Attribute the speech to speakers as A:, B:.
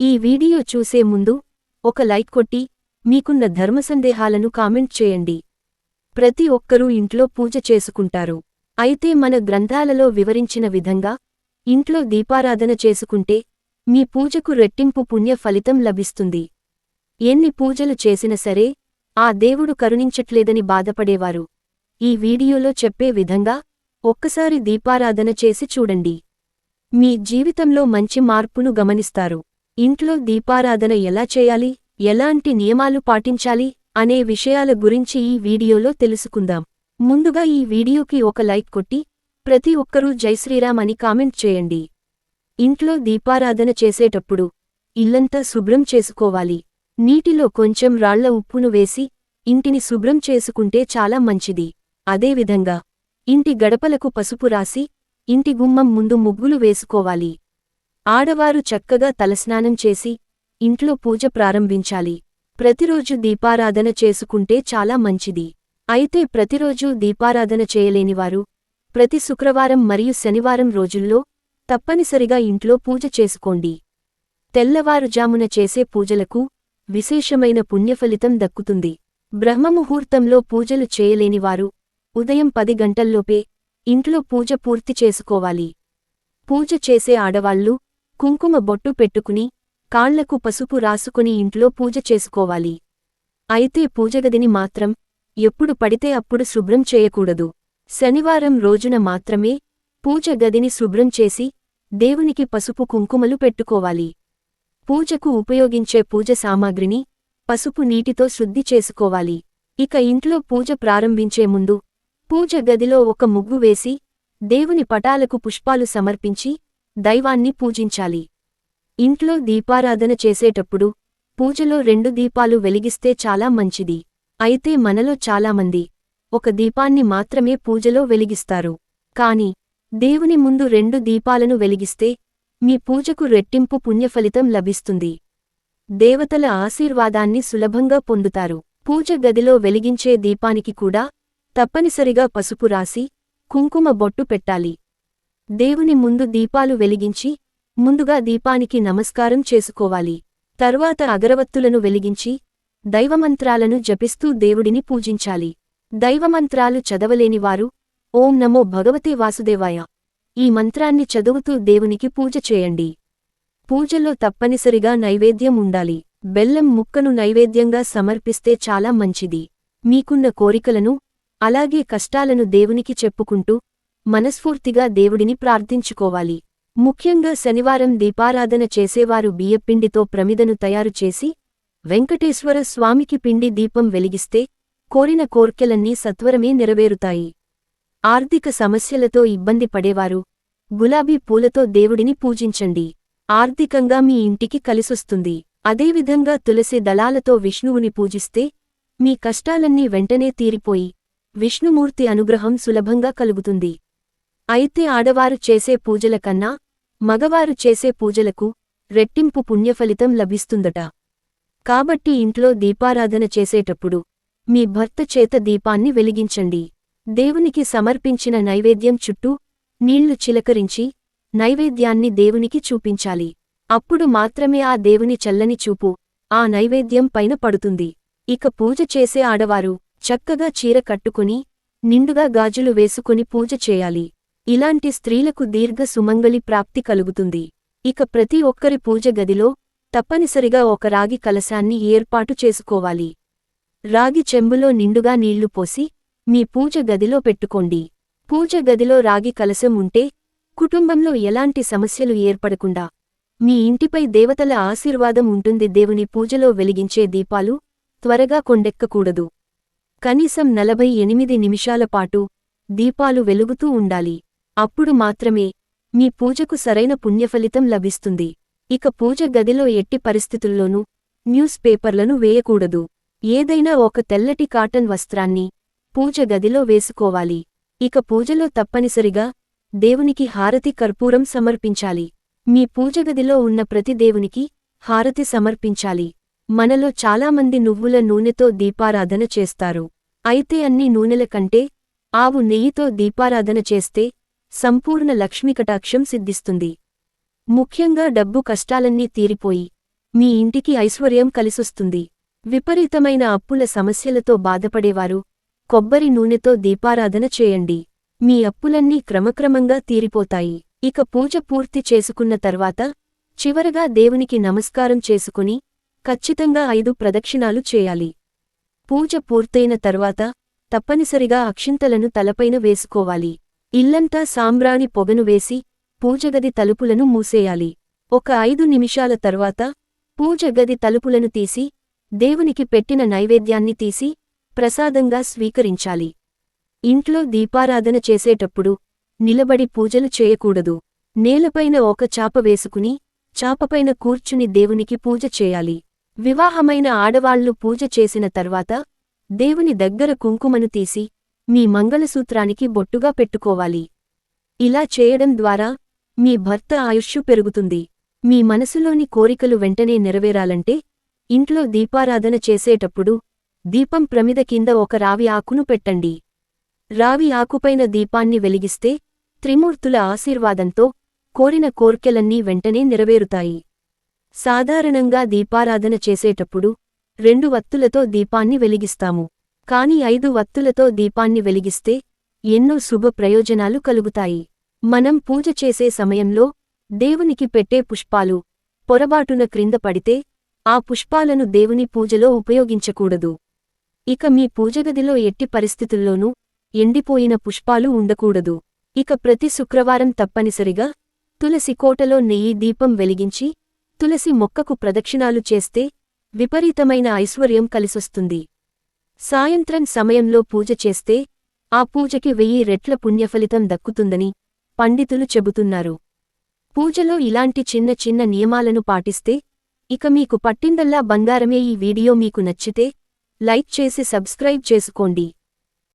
A: ఈ వీడియో చూసే ముందు ఒక లైక్ కొట్టి మీకున్న ధర్మ సందేహాలను కామెంట్ చేయండి. ప్రతి ఒక్కరూ ఇంట్లో పూజ చేసుకుంటారు. అయితే మన గ్రంథాలలో వివరించిన విధంగా ఇంట్లో దీపారాధన చేసుకుంటే మీ పూజకు రెట్టింపు పుణ్య ఫలితం లభిస్తుంది. ఎన్ని పూజలు చేసినా సరే ఆ దేవుడు కరుణించట్లేదని బాధపడేవారు. ఈ వీడియోలో చెప్పే విధంగా ఒక్కసారి దీపారాధన చేసి చూడండి. మీ జీవితంలో మంచి మార్పును గమనిస్తారు. ఇంట్లో దీపారాధన ఎలా చేయాలి? ఎలాంటి నియమాలు పాటించాలి? అనే విషయాల గురించి ఈ వీడియోలో తెలుసుకుందాం. ముందుగా ఈ వీడియోకి ఒక లైక్ కొట్టి ప్రతి ఒక్కరూ జైశ్రీరామ్ అని కామెంట్ చేయండి. ఇంట్లో దీపారాధన చేసేటప్పుడు ఇల్లంతా శుభ్రం చేసుకోవాలి. నీటిలో కొంచెం రాళ్ళ ఉప్పును వేసి ఇంటిని శుభ్రం చేసుకుంటే చాలా మంచిది. అదేవిధంగా ఇంటి గడపలకు పసుపు రాసి ఇంటి గుమ్మం ముందు ముగ్గులు వేసుకోవాలి. ఆడవారు చక్కగా తలస్నానం చేసి ఇంట్లో పూజ ప్రారంభించాలి. ప్రతిరోజు దీపారాధన చేసుకుంటే చాలా మంచిది. అయితే ప్రతిరోజూ దీపారాధన చేయలేనివారు ప్రతి శుక్రవారం మరియు శనివారం రోజుల్లో తప్పనిసరిగా ఇంట్లో పూజ చేసుకోండి. తెల్లవారుజామున చేసే పూజలకు విశేషమైన పుణ్యఫలితం దక్కుతుంది. బ్రహ్మముహూర్తంలో పూజలు చేయలేనివారు ఉదయం పది గంటల్లోపే ఇంట్లో పూజ పూర్తి చేసుకోవాలి. పూజ చేసే ఆడవాళ్ళు కుంకుమ బొట్టు పెట్టుకుని కాళ్ళకు పసుపు రాసుకుని ఇంట్లో పూజ చేసుకోవాలి. అయితే పూజగదిని మాత్రం ఎప్పుడు పడితే అప్పుడు శుభ్రం చేయకూడదు. శనివారం రోజున మాత్రమే పూజ గదిని శుభ్రం చేసి దేవునికి పసుపు కుంకుమలు పెట్టుకోవాలి. పూజకు ఉపయోగించే పూజ సామాగ్రిని పసుపు నీటితో శుద్ధి చేసుకోవాలి. ఇక ఇంట్లో పూజ ప్రారంభించే ముందు పూజ గదిలో ఒక ముగ్గు వేసి దేవుని పటాలకు పుష్పాలు సమర్పించి దైవాన్ని పూజించాలి. ఇంట్లో దీపారాధన చేసేటప్పుడు పూజలో రెండు దీపాలు వెలిగిస్తే చాలా మంచిది. అయితే మనలో చాలామంది ఒక దీపాన్ని మాత్రమే పూజలో వెలిగిస్తారు. కాని దేవుని ముందు రెండు దీపాలను వెలిగిస్తే మీ పూజకు రెట్టింపు పుణ్యఫలితం లభిస్తుంది. దేవతల ఆశీర్వాదాన్ని సులభంగా పొందుతారు. పూజ గదిలో వెలిగించే దీపానికి కూడా తప్పనిసరిగా పసుపు రాసి కుంకుమ బొట్టు పెట్టాలి. దేవుని ముందు దీపాలు వెలిగించి ముందుగా దీపానికి నమస్కారం చేసుకోవాలి. తర్వాత అగరవత్తులను వెలిగించి దైవమంత్రాలను జపిస్తూ దేవుడిని పూజించాలి. దైవమంత్రాలు చదవలేనివారు ఓం నమో భగవతే వాసుదేవాయ. ఈ మంత్రాన్ని చదువుతూ దేవునికి పూజ చేయండి. పూజలో తప్పనిసరిగా నైవేద్యం ఉండాలి. బెల్లం ముక్కను నైవేద్యంగా సమర్పిస్తే చాలా మంచిది. మీకున్న కోరికలను అలాగే కష్టాలను దేవునికి చెప్పుకుంటూ మనస్ఫూర్తిగా దేవుడిని ప్రార్థించుకోవాలి. ముఖ్యంగా శనివారం దీపారాధన చేసేవారు బియ్యపిండితో ప్రమిదను తయారు చేసి వెంకటేశ్వర స్వామికి పిండి దీపం వెలిగిస్తే కోరిన కోర్కెలన్నీ సత్వరమే నెరవేరుతాయి. ఆర్థిక సమస్యలతో ఇబ్బంది పడేవారు. గులాబీ పూలతో దేవుడిని పూజించండి. ఆర్థికంగా మీ ఇంటికి కలిసొస్తుంది. అదేవిధంగా తులసి దళాలతో విష్ణువుని పూజిస్తే మీ కష్టాలన్నీ వెంటనే తీరిపోయి విష్ణుమూర్తి అనుగ్రహం సులభంగా కలుగుతుంది. అయితే ఆడవారు చేసే పూజల కన్నా మగవారు చేసే పూజలకు రెట్టింపు పుణ్యఫలితం లభిస్తుందట. కాబట్టి ఇంట్లో దీపారాధన చేసేటప్పుడు మీ భర్త చేత దీపాన్ని వెలిగించండి. దేవునికి సమర్పించిన నైవేద్యం చుట్టూ నీళ్ళు చిలకరించి నైవేద్యాన్ని దేవునికి చూపించాలి. అప్పుడు మాత్రమే ఆ దేవుని చల్లని చూపు ఆ నైవేద్యం పైన పడుతుంది. ఇక పూజ చేసే ఆడవారు చక్కగా చీర కట్టుకుని నిండుగా గాజులు వేసుకుని పూజ చేయాలి. ఇలాంటి స్త్రీలకు దీర్ఘ సుమంగళి ప్రాప్తి కలుగుతుంది. ఇక ప్రతి ఒక్కరి పూజ గదిలో తప్పనిసరిగా ఒక రాగి కలశాన్ని ఏర్పాటు చేసుకోవాలి. రాగి చెంబులో నిండుగా నీళ్ళు పోసి మీ పూజ గదిలో పెట్టుకోండి. పూజ గదిలో రాగి కలశం ఉంటే కుటుంబంలో ఎలాంటి సమస్యలు ఏర్పడకుండా మీ ఇంటిపై దేవతల ఆశీర్వాదం ఉంటుంది. దేవుని పూజలో వెలిగించే దీపాలు త్వరగా కొండెక్కకూడదు. కనీసం నలభై ఎనిమిది నిమిషాల పాటు దీపాలు వెలుగుతూ ఉండాలి. అప్పుడు మాత్రమే మీ పూజకు సరైన పుణ్యఫలితం లభిస్తుంది. ఇక పూజ గదిలో ఎట్టి పరిస్థితుల్లోనూ న్యూస్ పేపర్లను వేయకూడదు. ఏదైనా ఒక తెల్లటి కాటన్ వస్త్రాన్ని పూజ గదిలో వేసుకోవాలి. ఇక పూజలో తప్పనిసరిగా దేవునికి హారతి కర్పూరం సమర్పించాలి. మీ పూజగదిలో ఉన్న ప్రతి దేవునికి హారతి సమర్పించాలి. మనలో చాలామంది నువ్వుల నూనెతో దీపారాధన చేస్తారు. అయితే అన్ని నూనెల కంటే ఆవు నెయ్యితో దీపారాధన చేస్తే సంపూర్ణ లక్ష్మీకటాక్షం సిద్ధిస్తుంది. ముఖ్యంగా డబ్బు కష్టాలన్నీ తీరిపోయి మీ ఇంటికి ఐశ్వర్యం కలిసొస్తుంది. విపరీతమైన అప్పుల సమస్యలతో బాధపడేవారు కొబ్బరి నూనెతో దీపారాధన చేయండి. మీ అప్పులన్నీ క్రమక్రమంగా తీరిపోతాయి. ఇక పూజ పూర్తి చేసుకున్న తర్వాత చివరగా దేవునికి నమస్కారం చేసుకుని ఖచ్చితంగా ఐదు ప్రదక్షిణాలు చేయాలి. పూజ పూర్తయిన తర్వాత తప్పనిసరిగా అక్షింతలను తలపైన వేసుకోవాలి. ఇల్లంతా సాంబ్రాణి పొగను వేసి పూజగది తలుపులను మూసేయాలి. ఒక ఐదు నిమిషాల తర్వాత పూజగది తలుపులను తీసి దేవునికి పెట్టిన నైవేద్యాన్ని తీసి ప్రసాదంగా స్వీకరించాలి. ఇంట్లో దీపారాధన చేసేటప్పుడు నిలబడి పూజలు చేయకూడదు. నేలపైన ఒక చాప వేసుకుని చాపపైన కూర్చుని దేవునికి పూజ చేయాలి. వివాహమైన ఆడవాళ్ళు పూజ చేసిన తర్వాత దేవుని దగ్గర కుంకుమను తీసి మీ మంగళసూత్రానికి బొట్టుగా పెట్టుకోవాలి. ఇలా చేయడం ద్వారా మీ భర్త ఆయుష్షు పెరుగుతుంది. మీ మనసులోని కోరికలు వెంటనే నెరవేరాలంటే ఇంట్లో దీపారాధన చేసేటప్పుడు దీపం ప్రమిద కింద ఒక రావి ఆకును పెట్టండి. రావి ఆకుపైన దీపాన్ని వెలిగిస్తే త్రిమూర్తుల ఆశీర్వాదంతో కోరిన కోర్కెలన్నీ వెంటనే నెరవేరుతాయి. సాధారణంగా దీపారాధన చేసేటప్పుడు రెండు వత్తులతో దీపాన్ని వెలిగిస్తాము. కాని ఐదు వత్తులతో దీపాన్ని వెలిగిస్తే ఎన్నో శుభ ప్రయోజనాలు కలుగుతాయి. మనం పూజ చేసే సమయంలో దేవునికి పెట్టే పుష్పాలు పొరబాటున క్రింద పడితే ఆ పుష్పాలను దేవుని పూజలో ఉపయోగించకూడదు. ఇక మీ పూజగదిలో ఎట్టి పరిస్థితుల్లోనూ ఎండిపోయిన పుష్పాలు ఉండకూడదు. ఇక ప్రతి శుక్రవారం తప్పనిసరిగా తులసి కోటలో నెయ్యి దీపం వెలిగించి తులసి మొక్కకు ప్రదక్షిణాలు చేస్తే విపరీతమైన ఐశ్వర్యం కలిసొస్తుంది. సాయంత్రం సమయంలో పూజ చేస్తే ఆ పూజకి వెయ్యి రెట్ల పుణ్యఫలితం దక్కుతుందని పండితులు చెబుతున్నారు. పూజలో ఇలాంటి చిన్న చిన్న నియమాలను పాటిస్తే ఇక మీకు పట్టిందల్లా బంగారమే ఈ వీడియో మీకు నచ్చితే లైక్ చేసి సబ్స్క్రైబ్ చేసుకోండి.